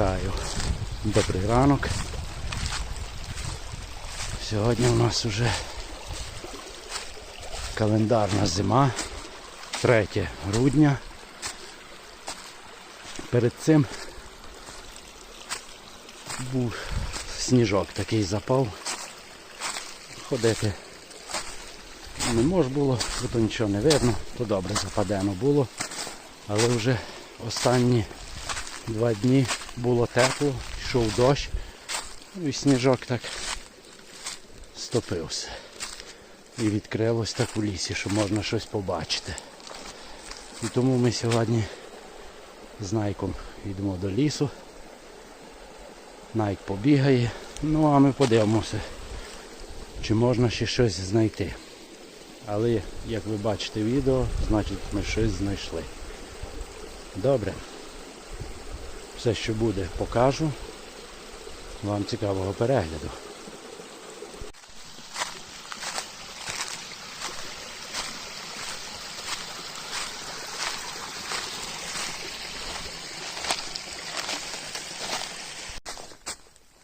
Вітаю. Добрий ранок. Сьогодні у нас уже календарна зима, 3 грудня. Перед цим був сніжок такий запав. Ходити не мож було, бо то нічого не видно, то добре западено було. Але вже останні два дні було тепло, йшов дощ, ну і сніжок так стопився. І відкрилось так у лісі, що можна щось побачити. І тому ми сьогодні з Найком йдемо до лісу. Найк побігає, ну а ми подивимося, чи можна ще щось знайти. Але як ви бачите відео, значить ми щось знайшли. Добре. Все, що буде, покажу. Вам цікавого перегляду.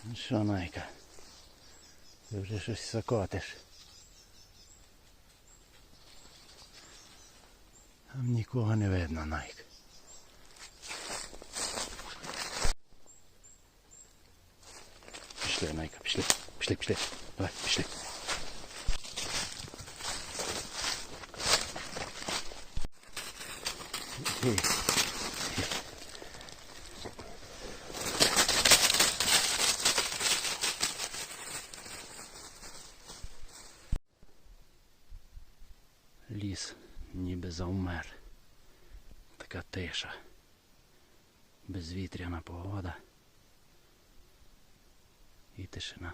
Ну що, Найка? Ти вже щось закотиш. Там нікого не видно, Найк. Пішли, Найка, пішли. Пішли, пішли. Давай, пішли. Ей. Ліс ніби завмер. Така тиша. Безвітряна погода. І тишина.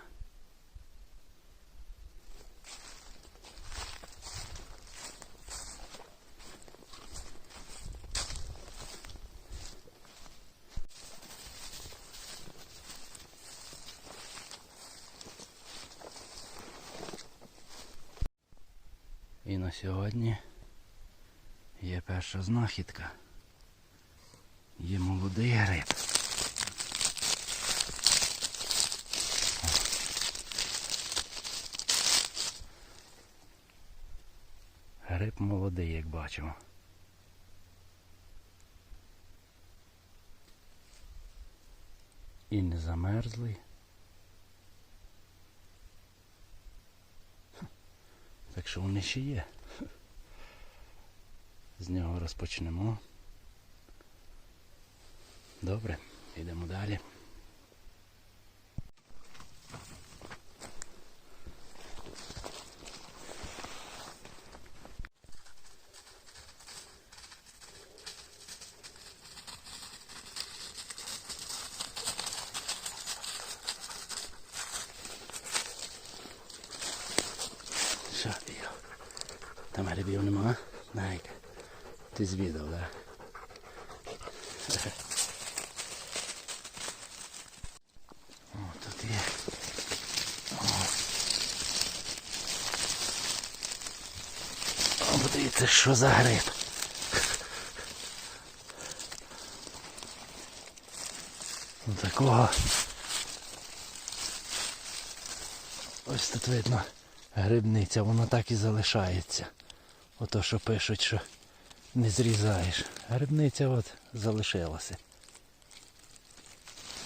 І на сьогодні є перша знахідка. Є молодий гриб. Гриб молодий, як бачимо. І не замерзлий. Так що вони ще є. З нього розпочнемо. Добре, йдемо далі. Що ти? йо? Там грибів нема? Найка. Ти звідав, да? О, тут є. О. Що за гриб. Ну, такого. Ось тут видно грибниця, воно так і залишається. Ото що пишуть, що не зрізаєш. Грибниця от залишилася.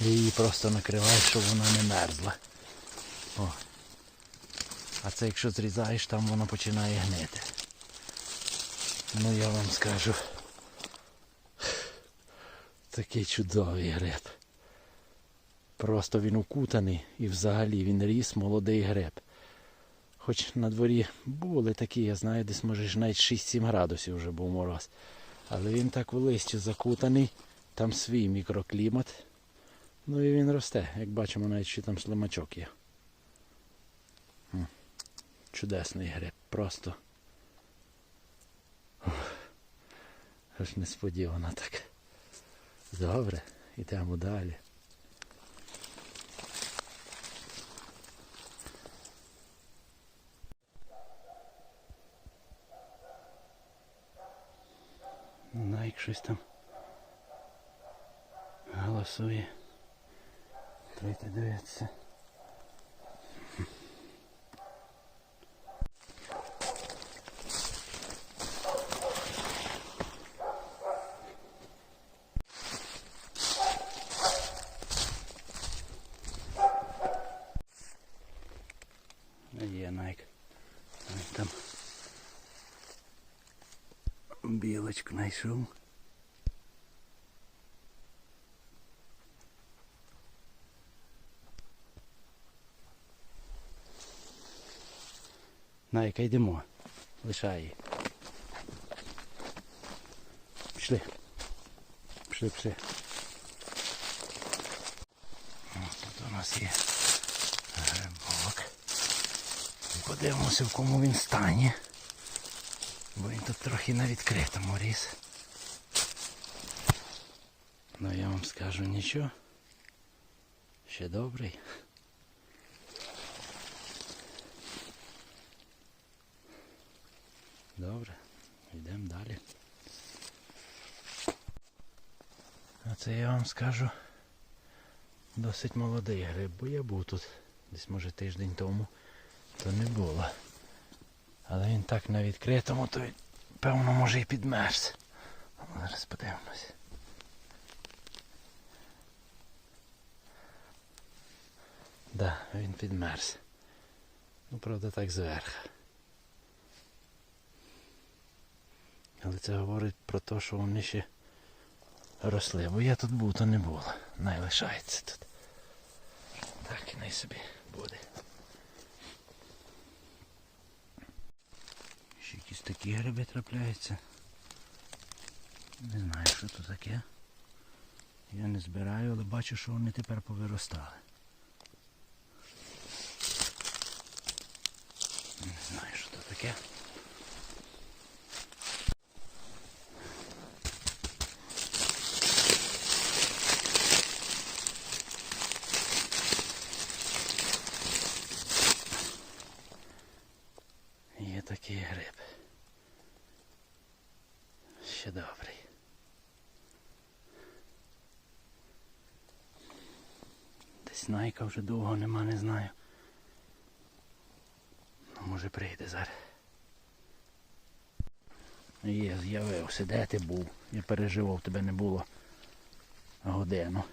І Її просто накриваєш, щоб вона не мерзла. О. А це якщо зрізаєш, там воно починає гнити. Ну я вам скажу. Такий чудовий гриб. Просто він укутаний і взагалі він ріс молодий гриб. Хоч на дворі були такі, я знаю, десь може навіть 6-7 градусів вже був мороз. Але він так в листі закутаний, там свій мікроклімат. Ну і він росте, як бачимо, навіть ще там слимачок є. Чудесний гриб, просто. Аж несподівано так. Добре, йдемо далі. Найк щось там голосує. Трійте дивитися. Є найк. Там білочку знайшов. Найка, йдемо. Лишай її. Пішли. Пішли, пішли. О, Тут у нас є грибок. Подивимося, в кому він стані. Бо він тут трохи на відкритому ріс. Ну я вам скажу нічого. Ще добрий. Добре, йдемо далі. А це я вам скажу досить молодий гриб, бо я був тут десь може тиждень тому, то не було. Але він так на відкритому, то певно може і підмерз. Зараз подивимось. Да, він підмерз. Ну, правда, так зверху. Але це говорить про те, що вони ще росли. Бо я тут був, то не було. Най лишається тут. Так і най собі буде. Ще якісь такі гриби трапляються. Не знаю, що це таке. Я не збираю, але бачу, що вони тепер повиростали. Не знаю, що це таке. Є такий гриб. Ще добрий. Десь найка вже довго нема, не знаю. Ну, може прийде зараз. Є, з'явився, де ти був? Я переживав, тебе не було годину.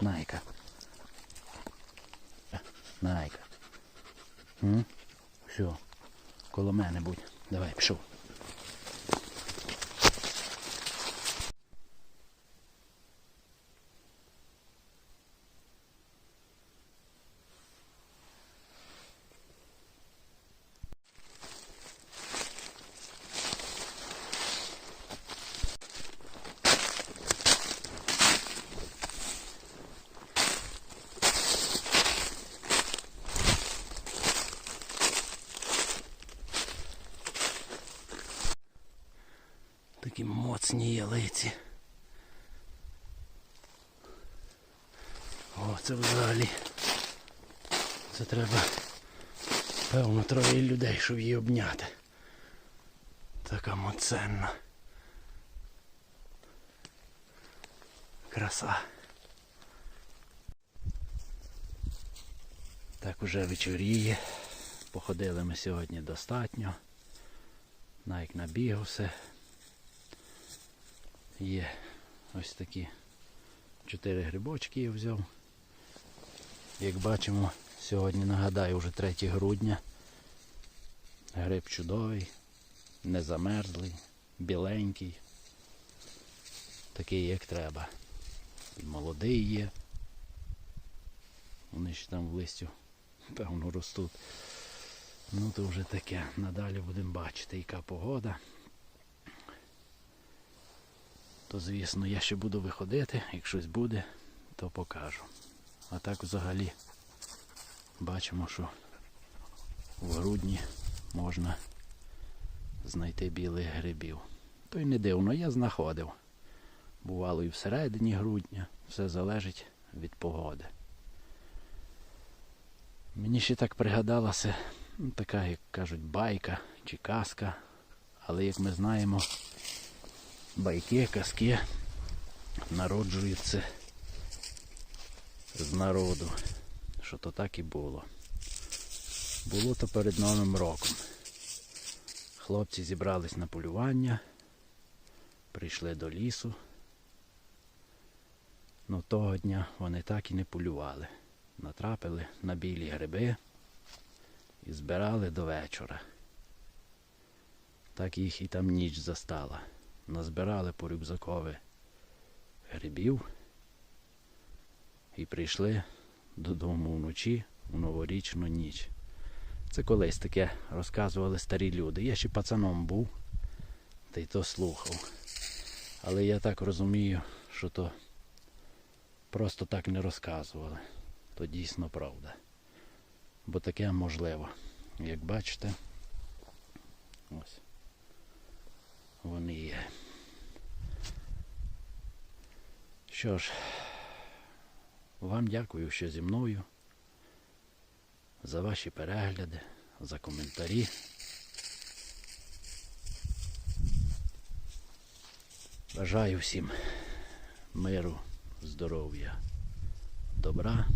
Найка. Найка. Все. Коло мене будь. Давай, пішов. Такі моцні ялиці. О, це взагалі. Це треба певно троє людей, щоб її обняти. Така моценна. Краса. Так уже вечоріє. Походили ми сьогодні достатньо. Найк набігався. Є ось такі чотири грибочки я взяв. Як бачимо, сьогодні нагадаю вже 3 грудня. Гриб чудовий, не замерзлий, біленький. Такий як треба. І молодий є. Вони ще там в листю, певно, ростуть. Ну то вже таке. Надалі будемо бачити, яка погода то звісно я ще буду виходити, як щось буде, то покажу. А так взагалі бачимо, що в грудні можна знайти білих грибів. То й не дивно, я знаходив. Бувало і всередині грудня, все залежить від погоди. Мені ще так пригадалася ну, така, як кажуть, байка чи казка, але як ми знаємо, байки, казки народжуються з народу, що то так і було. Було то перед Новим роком. Хлопці зібрались на полювання, прийшли до лісу. Ну того дня вони так і не полювали. Натрапили на білі гриби і збирали до вечора. Так їх і там ніч застала. Назбирали по рюкзакові грибів і прийшли додому вночі у новорічну ніч. Це колись таке розказували старі люди. Я ще пацаном був, та й то слухав. Але я так розумію, що то просто так не розказували. То дійсно правда. Бо таке можливо. Як бачите, ось вони є. Що ж, вам дякую, що зі мною, за ваші перегляди, за коментарі. Бажаю всім миру, здоров'я, добра.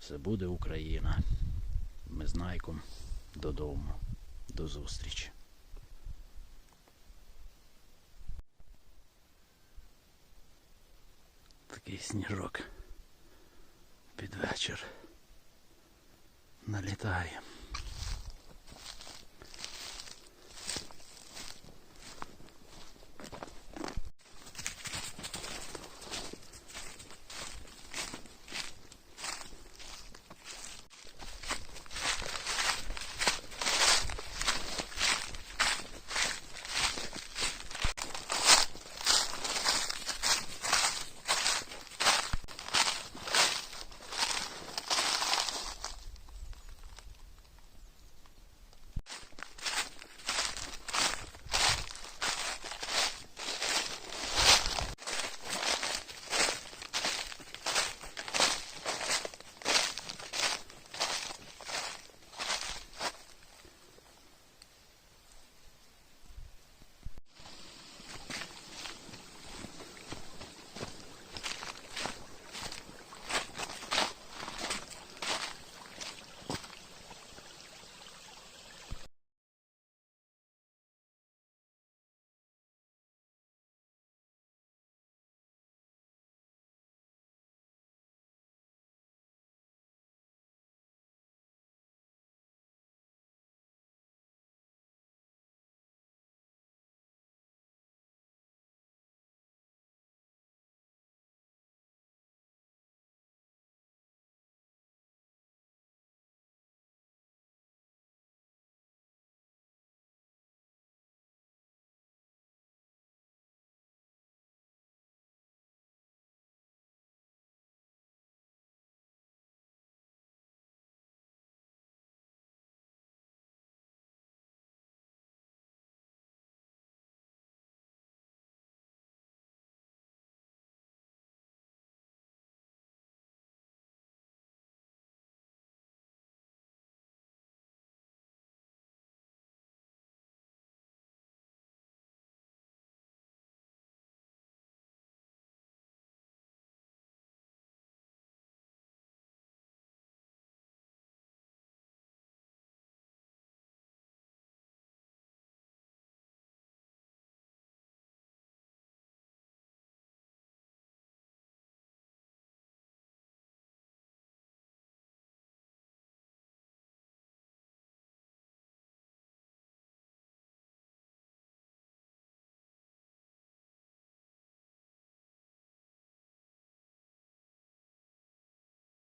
Все буде Україна. Ми з Найком додому. До зустрічі. Такий сніжок під вечір налітає.